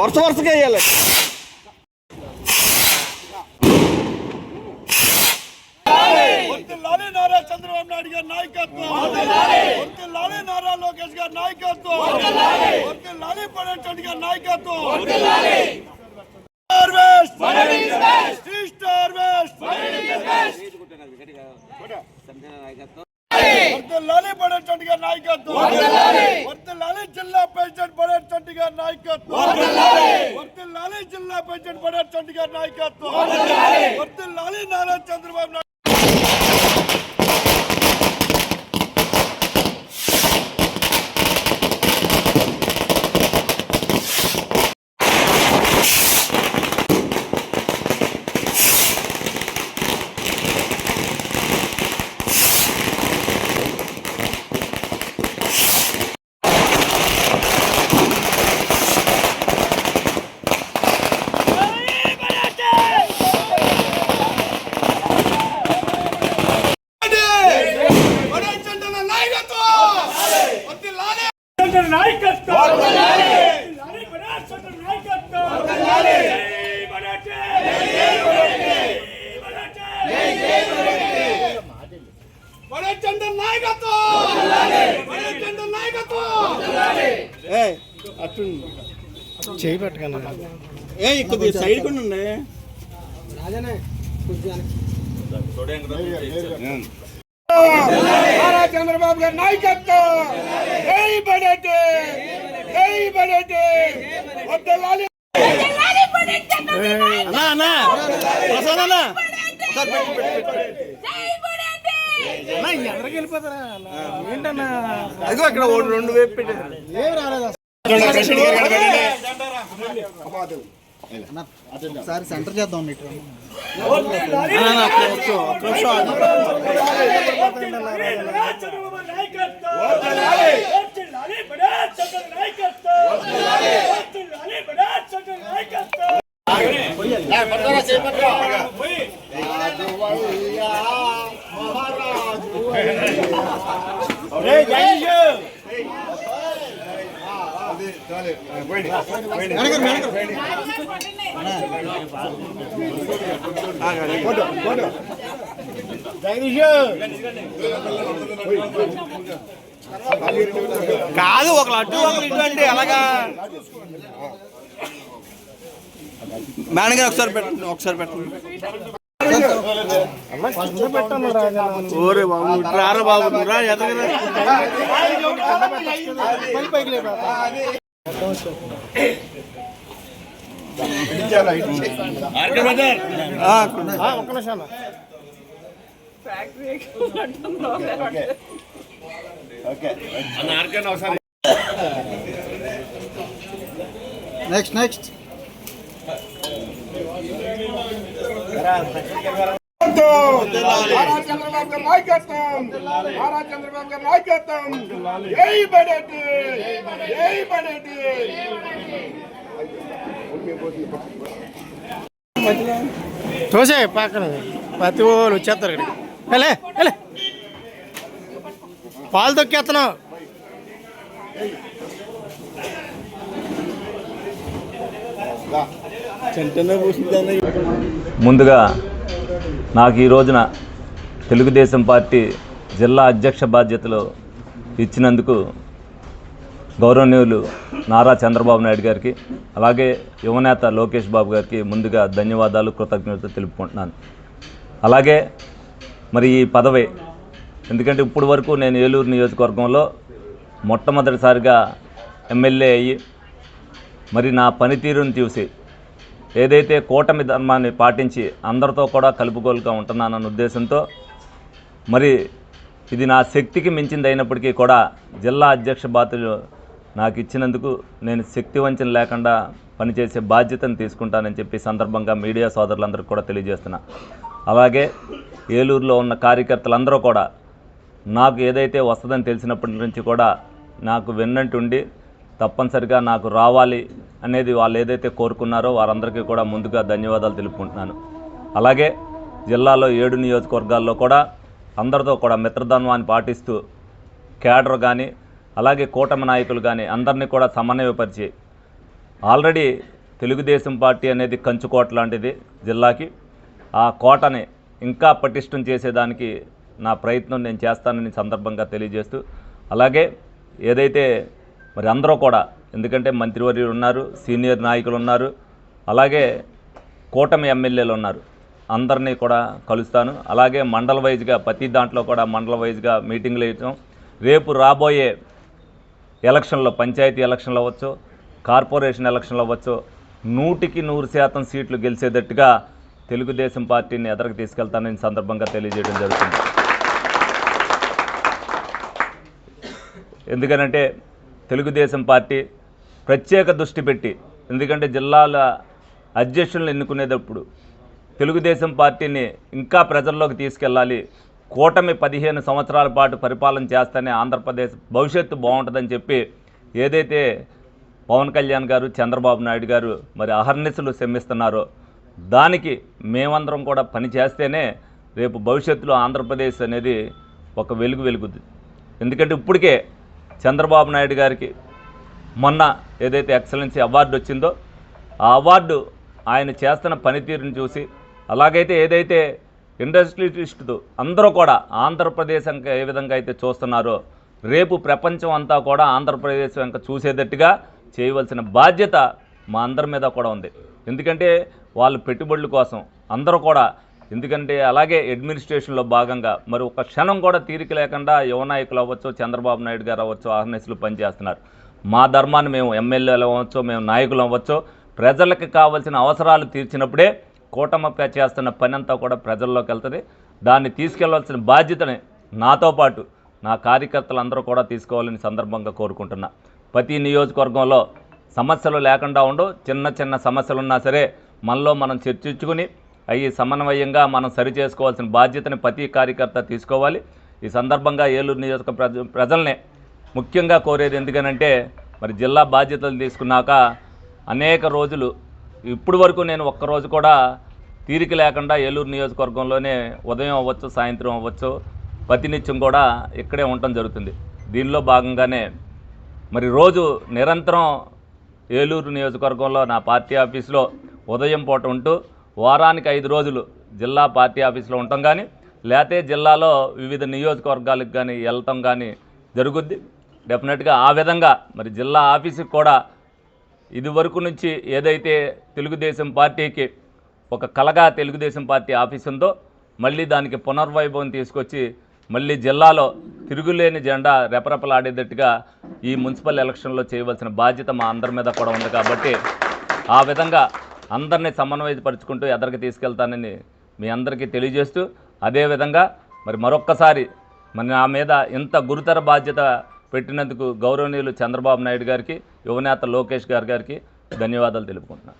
వరుస వరుసగా వేయాలి. నారా చంద్రబాబు నాయుడు గారి నాయకత్వం. నారా లోకేష్ గారి నాయకత్వం. వర్ధిల్లాలి పవన్ చంద్ర గారి నాయకత్వం. స్టార్ చంద్ర గారి నాయకత్వం. వర్ధిల్లాలి. జిల్లా ప్రెసిడెంట్ పవన్ చంద్ర గారి నాయకత్వం. వర్ధిల్లాలి. నారా చంద్రబాబు నాయుడు చేయి పెట్టకండి ఏ కొద్దిగా సైడ్ కొన్ని ఉండే. నారా చంద్రబాబు గారి నాయకత్వం. జై బడేటి జై బడేటి వద్దలాలి. అన్నా అన్నా. ప్రసాద్ అన్నా. అదిగో అక్కడ రెండు వేపు పెట్టారు ఏం రాలేదు ఒకసారి సెంటర్ చేద్దాం ఇటు కాదు ఒక లడ్డు ఒకరు ఇటు అంటే ఎలాగా? మేడం గారు ఒకసారి పెట్టండి ఒకసారి పెట్టండి. ఓరే బాబు రారా బాబు రా ఎదగరా ఒక్క నిమిషం నెక్స్ట్ నెక్స్ట్ నారా చంద్రబాబు గారి నాయకత్వం నారా చంద్రబాబు గారి నాయకత్వం జై బడేటి జై బడేటి తోసే పక్కన. ప్రతి వాళ్ళు వచ్చేస్తారు ఇక్కడికి వెళ్ళే వెళ్ళే. పాలు తొక్కేస్తున్నావు. ముందుగా నాకు ఈ రోజున తెలుగుదేశం పార్టీ జిల్లా అధ్యక్ష బాధ్యతలు ఇచ్చినందుకు గౌరవనీయులు నారా చంద్రబాబు నాయుడు గారికి అలాగే యువనేత లోకేష్ బాబు గారికి ముందుగా ధన్యవాదాలు కృతజ్ఞతలు తెలుపుకుంటున్నాను. అలాగే మరి ఈ పదవి ఎందుకంటే ఇప్పటి వరకు నేను ఏలూరు నియోజకవర్గంలో మొట్టమొదటిసారిగా ఎమ్మెల్యే అయ్యి మరి నా పనితీరుని చూసి ఏదైతే కూటమి ధర్మాన్ని పాటించి అందరితో కూడా కలుపుకోలుగా ఉంటున్నానన్న ఉద్దేశంతో మరి ఇది నా శక్తికి మించింది అయినప్పటికీ కూడా జిల్లా అధ్యక్ష బాధ్యతలు నాకు ఇచ్చినందుకు నేను శక్తి వంచన లేకుండా పనిచేసే బాధ్యతను తీసుకుంటానని చెప్పి సందర్భంగా మీడియా సోదరులందరికీ కూడా తెలియజేస్తున్నా. అలాగే ఏలూరులో ఉన్న కార్యకర్తలందరూ కూడా నాకు ఏదైతే వస్తుందని తెలిసినప్పటి నుంచి కూడా నాకు వెన్నంటుండి తప్పనిసరిగా నాకు రావాలి అనేది వాళ్ళు ఏదైతే కోరుకున్నారో వారందరికీ కూడా ముందుగా ధన్యవాదాలు తెలుపుకుంటున్నాను. అలాగే జిల్లాలో ఏడు నియోజకవర్గాల్లో కూడా అందరితో కూడా మిత్రధన్వాన్ని పాటిస్తూ కేడర్ కానీ అలాగే కూటమి నాయకులు కానీ అందరినీ కూడా సమన్వయపరిచి ఆల్రెడీ తెలుగుదేశం పార్టీ అనేది కంచుకోట లాంటిది జిల్లాకి. ఆ కోటని ఇంకా పటిష్టం చేసేదానికి నా ప్రయత్నం నేను చేస్తానని సందర్భంగా తెలియజేస్తూ అలాగే ఏదైతే మరి అందరూ కూడా ఎందుకంటే మంత్రివర్యులు ఉన్నారు సీనియర్ నాయకులు ఉన్నారు అలాగే కూటమి ఎమ్మెల్యేలు ఉన్నారు. అందరినీ కూడా కలుస్తాను. అలాగే మండల వైజ్గా ప్రతి దాంట్లో కూడా మండల వైజ్గా మీటింగ్లు వేయటం. రేపు రాబోయే ఎలక్షన్లో పంచాయతీ ఎలక్షన్లు అవ్వచ్చు కార్పొరేషన్ ఎలక్షన్లు అవ్వచ్చు నూటికి నూరు శాతం సీట్లు గెలిచేటట్టుగా తెలుగుదేశం పార్టీని ఎదరికి తీసుకెళ్తానని సందర్భంగా తెలియజేయడం జరుగుతుంది. ఎందుకనంటే తెలుగుదేశం పార్టీ ప్రత్యేక దృష్టి పెట్టి ఎందుకంటే జిల్లాల అధ్యక్షులను ఎన్నుకునేటప్పుడు తెలుగుదేశం పార్టీని ఇంకా ప్రజల్లోకి తీసుకెళ్ళాలి కూటమి పదిహేను సంవత్సరాల పాటు పరిపాలన చేస్తేనే ఆంధ్రప్రదేశ్ భవిష్యత్తు బాగుంటుందని చెప్పి ఏదైతే పవన్ కళ్యాణ్ గారు చంద్రబాబు నాయుడు గారు మరి అహర్నిశలు శ్రమిస్తున్నారో దానికి మేమందరం కూడా పని చేస్తేనే రేపు భవిష్యత్తులో ఆంధ్రప్రదేశ్ అనేది ఒక వెలుగు వెలుగుద్ది. ఎందుకంటే ఇప్పటికే చంద్రబాబు నాయుడు గారికి మొన్న ఏదైతే ఎక్సలెన్సీ అవార్డు వచ్చిందో ఆ అవార్డు ఆయన చేస్తున్న పనితీరుని చూసి అలాగైతే ఏదైతే ఇండస్ట్రియలిస్టులు అందరూ కూడా ఆంధ్రప్రదేశ్ ఇంకా ఏ విధంగా అయితే చూస్తున్నారో రేపు ప్రపంచం అంతా కూడా ఆంధ్రప్రదేశ్ వెంక చూసేటట్టుగా చేయవలసిన బాధ్యత మా అందరి మీద కూడా ఉంది. ఎందుకంటే వాళ్ళు పెట్టుబడుల కోసం అందరూ కూడా ఎందుకంటే అలాగే అడ్మినిస్ట్రేషన్లో భాగంగా మరి ఒక క్షణం కూడా తీరిక లేకుండా యువ నాయకులు అవ్వచ్చు చంద్రబాబు నాయుడు గారు అవ్వచ్చు ఆహ్నేసులు పనిచేస్తున్నారు. మా ధర్మాన్ని మేము ఎమ్మెల్యేలు అవ్వచ్చు మేము నాయకులు అవ్వచ్చు ప్రజలకు కావాల్సిన అవసరాలు తీర్చినప్పుడే కూటమి చేస్తున్న పని అంతా కూడా ప్రజల్లోకి వెళ్తుంది. దాన్ని తీసుకెళ్ళవలసిన బాధ్యతని నాతో పాటు నా కార్యకర్తలు అందరూ కూడా తీసుకోవాలని సందర్భంగా కోరుకుంటున్నా. ప్రతి నియోజకవర్గంలో సమస్యలు లేకుండా ఉండవు. చిన్న చిన్న సమస్యలు ఉన్నా సరే మనలో మనం చర్చించుకుని అవి సమన్వయంగా మనం సరి చేసుకోవాల్సిన బాధ్యతని ప్రతి కార్యకర్త తీసుకోవాలి. ఈ సందర్భంగా ఏలూరు నియోజక ప్రజ ప్రజల్ని ముఖ్యంగా కోరేది ఎందుకనంటే మరి జిల్లా బాధ్యతలు తీసుకున్నాక అనేక రోజులు ఇప్పుడు వరకు నేను ఒక్కరోజు కూడా తీరిక లేకుండా ఏలూరు నియోజకవర్గంలోనే ఉదయం అవ్వచ్చు సాయంత్రం అవ్వచ్చు ప్రతినిత్యం కూడా ఇక్కడే ఉండటం జరుగుతుంది. దీనిలో భాగంగానే మరి రోజు నిరంతరం ఏలూరు నియోజకవర్గంలో నా పార్టీ ఆఫీస్లో ఉదయం పూట ఉంటూ వారానికి ఐదు రోజులు జిల్లా పార్టీ ఆఫీస్లో ఉండటం కానీ లేకపోతే జిల్లాలో వివిధ నియోజకవర్గాలకు కానీ వెళ్ళటం కానీ జరుగుద్ది. డెఫినెట్గా ఆ విధంగా మరి జిల్లా ఆఫీసుకి కూడా ఇది వరకు నుంచి ఏదైతే తెలుగుదేశం పార్టీకి ఒక కలగా తెలుగుదేశం పార్టీ ఆఫీస్ ఉందో మళ్ళీ దానికి పునర్వైభవం తీసుకొచ్చి మళ్ళీ జిల్లాలో తిరుగులేని జెండా రెపరెపలాడేటట్టుగా ఈ మున్సిపల్ ఎలక్షన్లో చేయవలసిన బాధ్యత మా అందరి మీద కూడా ఉంది కాబట్టి ఆ విధంగా అందరినీ సమన్వయపరుచుకుంటూ ఎదరికి తీసుకెళ్తానని మీ అందరికీ తెలియజేస్తూ అదేవిధంగా మరి మరొక్కసారి మరి నా మీద ఇంత గురుతర బాధ్యత పెట్టినందుకు గౌరవనీయులు చంద్రబాబు నాయుడు గారికి యువనేత లోకేష్ గారి గారికి ధన్యవాదాలు తెలుపుకుంటున్నాను.